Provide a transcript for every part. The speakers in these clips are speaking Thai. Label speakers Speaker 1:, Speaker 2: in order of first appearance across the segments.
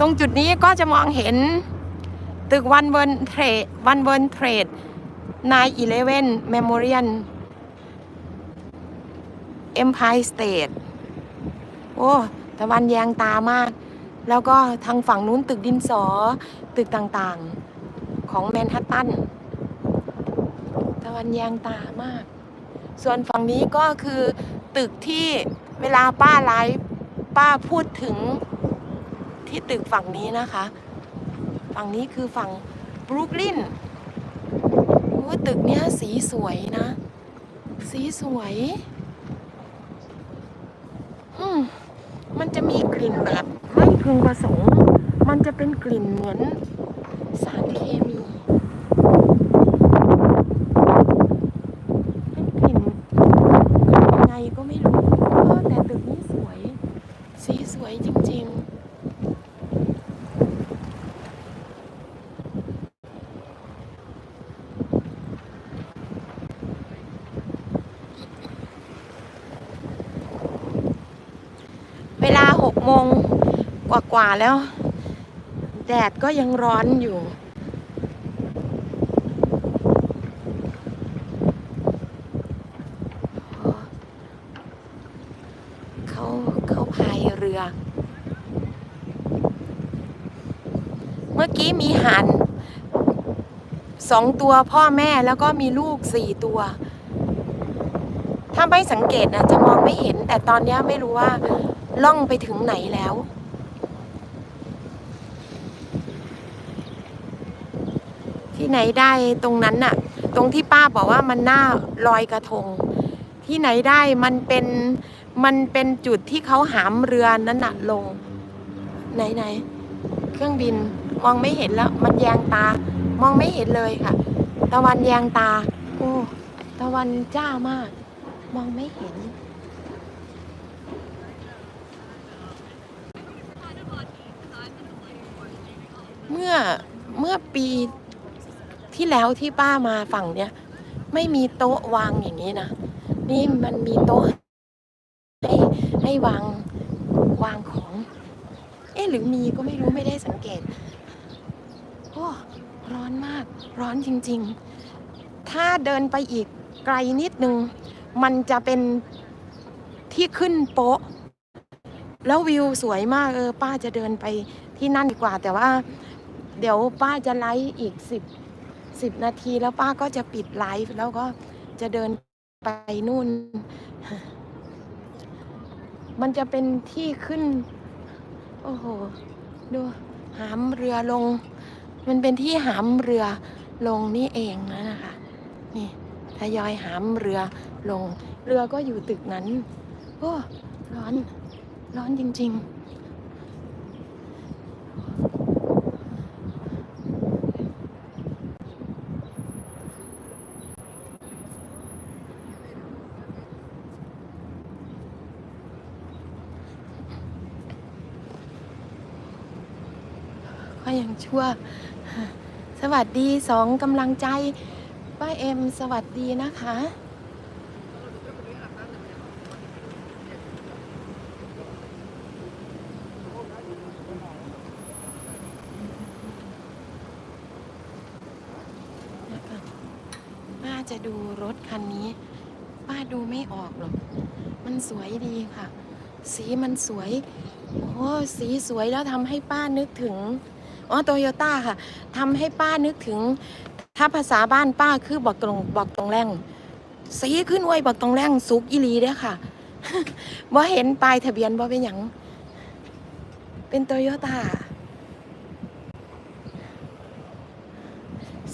Speaker 1: ตรงจุดนี้ก็จะมองเห็นตึกวันเวิร์นเทรดวันเวิร์นเทรดนายอีเลเว่นเมมโมเรียลเอ็มพายสเตทโอ้ตะวันแยงตามาก แล้วก็ทางฝั่งนู้นตึกดินสอ ตึกต่างๆ ของแมนฮัตตัน ตะวันแยงตามาก ส่วนฝั่งนี้ก็คือตึกที่เวลาป้าไลฟ์ป้าพูดถึง ที่ตึกฝั่งนี้นะคะ ฝั่งนี้คือฝั่งบรุกลินโอ้ตึกเนี้ยสีสวยนะ สีสวยอืมมันจะมีกลิ่นแบบไม่พึงประสงค์ มันจะเป็นกลิ่นเหมือนสารเคมี เป็นกลิ่นยังไงก็ไม่รู้เออแต่ตึกนี้สวย สีสวยจริงๆ เวลาห กโมงกว่าๆแล้ว แดดก็ยังร้อนอยู่เขาเขาพายเรือ เมื่อกี้มีห่านสองตัวพ่อแม่แล้วก็มีลูกสี่ตัว ถ้าไม่สังเกตนะจะมองไม่เห็น แต่ตอนนี้ไม่รู้ว่า ล่องไปถึงไหนแล้ว ที่ไหนได้ตรงนั้นน่ะ ตรงที่ป้าบอกว่ามันน่าลอยกระทง ที่ไหนได้มันเป็นมันเป็นจุดที่เขาหามเรือนั้นน่ะลง ไหนไหนเครื่องบินมองไม่เห็นแล้ว มันแยงตามองไม่เห็นเลยค่ะ ตะวันแยงตา โอ้ ตะวันจ้ามาก มองไม่เห็น เมื่อเมื่อปีที่แล้วที่ป้ามาฝั่งเนี้ยไม่มีโต๊ะวางอย่างนี้นะนี่มันมีโต๊ะให้ให้วางวางของ เอ๊ะหรือมีก็ไม่รู้ไม่ได้สังเกตโอ้ร้อนมาก ร้อนจริง ๆ ถ้าเดินไปอีกไกลนิดนึง มันจะเป็นที่ขึ้นโป๊ะ แล้ววิวสวยมากเออ ป้าจะเดินไปที่นั่นดีกว่า แต่ว่า เดี๋ยวป้าจะไลฟ์อีกสิบสิบนาทีแล้วป้าก็จะปิดไลฟ์แล้วก็จะเดินไปนู่น มันจะเป็นที่ขึ้น โอ้โห ดูหามเรือลง มันเป็นที่หามเรือลงนี่เองนะนะคะ นี่ทยอยหามเรือลง เรือก็อยู่ตึกนั้น โอ้ ร้อน ร้อนจริง ๆ ก็ยังชั่ว สวัสดีสองกำลังใจป้าเอ็มสวัสดีนะคะนะคะ ป้าจะดูรถคันนี้ ป้าดูไม่ออกหรอก มันสวยดีค่ะ สีมันสวย โอ้ สีสวยแล้วทำให้ป้านึกถึง อ๋อโตโยต้าค่ะทำให้ป้านึกถึง ถ้าภาษาบ้านป้าคือบอกตรงบอกตรงแรงสีขึ้นไว้บอกตรงแรงสุกอีหลีเด้อค่ะว่าเห็นป้ายทะเบียนว่าเป็นหยัง เป็นโตโยต้า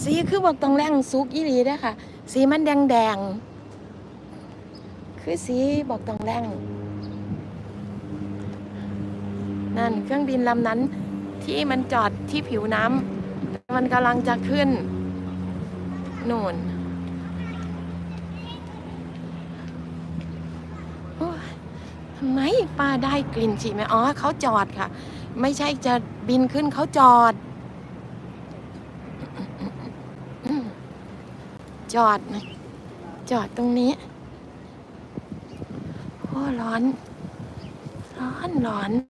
Speaker 1: สีคือบอกตรงแรงสุกอีหลีเด้อค่ะ สีมันแดงแดงคือสีบอกตรงแรงนั่นเครื่องบินลำนั้น ที่มันจอดที่ผิวน้ำมันกำลังจะขึ้นนู่นทำไมป้าได้กลิ่นฉี่ไหมอ๋อเขาจอดค่ะ ไม่ใช่จะบินขึ้นเขาจอด จอดนะจอดตรงนี้โอ้ร้อน ร้อนร้อน